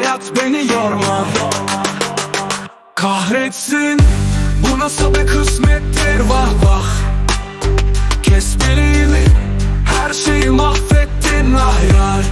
hayat beni yorma. Kahretsin Bu nasıl bir kısmettir? Vah vah. Kes bileğimi Her şeyi mahvettin. Ah yar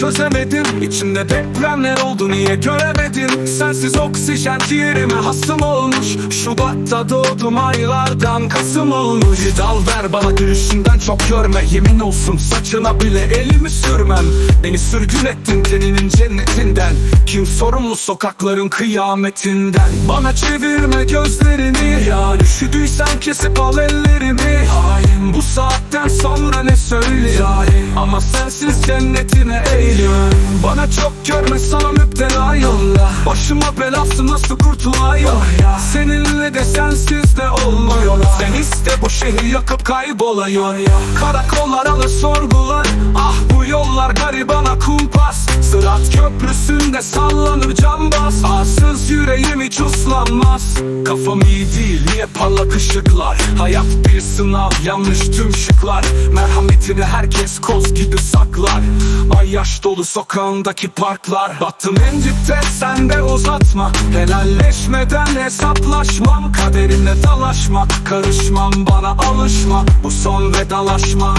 çözemedim. İçimde depremler oldu niye göremedin? Sensiz oksijen ciğerime hasım olmuş. Şubat'ta doğdum aylardan Kasım olmuş. Dal ver bana gülüşünden çok görme. Yemin olsun saçına bile elimi sürmem. Beni sürgün ettin teninin cennetinden Kim sorumlu sokakların kıyametinden. Bana çevirme gözlerini. Ya üşüdüysen kesip al ellerimi. Hain bu saatten sonra ne söyleyeyim? Ama sensiz cennetine eğilim. Bana çok görme sana müptela Başıma belası nasıl kurtulayım? Seninle de sensiz de olmuyor. Sen iste bu şehri yakıp kaybolayım. Karakollar alır sorgular. Ah bu yollar garibana kumpas. Sırat köprüsünde sallanır cambaz. Arsız yüreğim hiç uslanmaz. Kafam iyi değil niye parlak ışıklar? Hayat bir sınav yanlış tüm şıklar. Merhametini herkes koz gibi saklar. Ay yaş dolu sokağındaki parklar. Battım en dipte sen de uzatma. Helalleşmeden hesaplaşmam. Kaderinle dalaşma. Karışmam bana alışma. Bu son vedalaşma.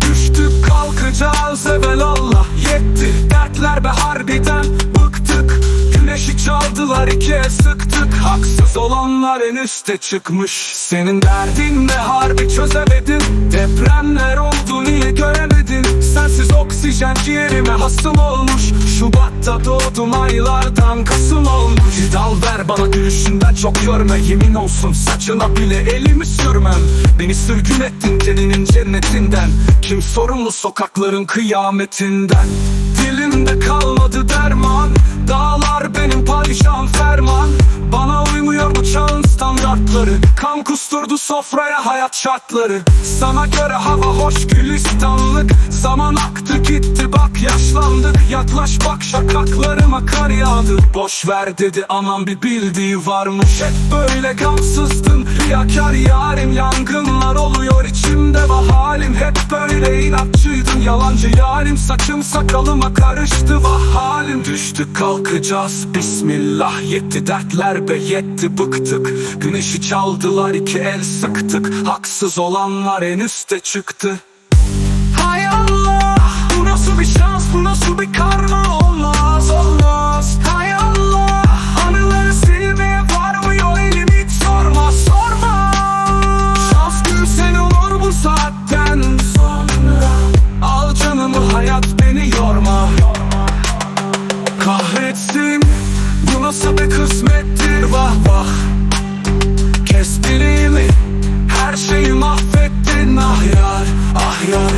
Düştük kalkacağız evelallah Yetti dertler be harbiden bıktık. Güneşi çaldılar ikiye sıktık. Haksız olanlar en üste çıkmış. Senin derdin ne harbi çözemedin Depremler oldu niye göremedin? Sensiz oksijen ciğerime hasım olmuş. Şubat'ta doğdum aylardan Kasım olmuş. Dal ver bana gülüşünden çok görme Yemin olsun saçına bile elimi sürmem. Beni sürgün ettin teninin cennetinden. Kim sorumlu sokakların kıyametinden? Dilimde kalmadı derman Kusturdu sofraya hayat şartları. Sana göre hava hoş gülistanlık. Zaman aktı gitti bak yaşlandık. Yaklaş bak şakaklarıma kar yağdı. Boş ver dedi anam bir bildiği varmış. Hep böyle gamsızdın. Riyakar yarim yangınlar oluyor içimde Vah halim hep böyle. İnatçıydın Yalancı yarim. Saçım sakalıma karıştı Vah halim düştük kalkacağız. Bismillah yetti. Dertler be yetti. Bıktık. Güneşi çaldılar iki el sıktık. Haksız olanlar en üste çıktı. Hay Allah Bu nasıl bir şans bu nasıl bir karma Kahretsin Bu nasıl bir kısmettir? Vah vah. Kes bileğimi Her şeyi mahvettin. Ah yar ah yar.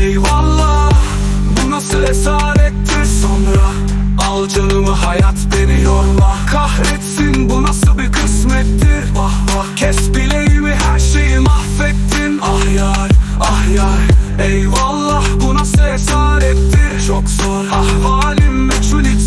Eyvallah. Bu nasıl esarettir? Sonra Al canımı hayat beni yorma Kahretsin. Bu nasıl bir kısmettir? Vah vah. Kes bileğimi her şeyi mahvettin. Ah yar ah yar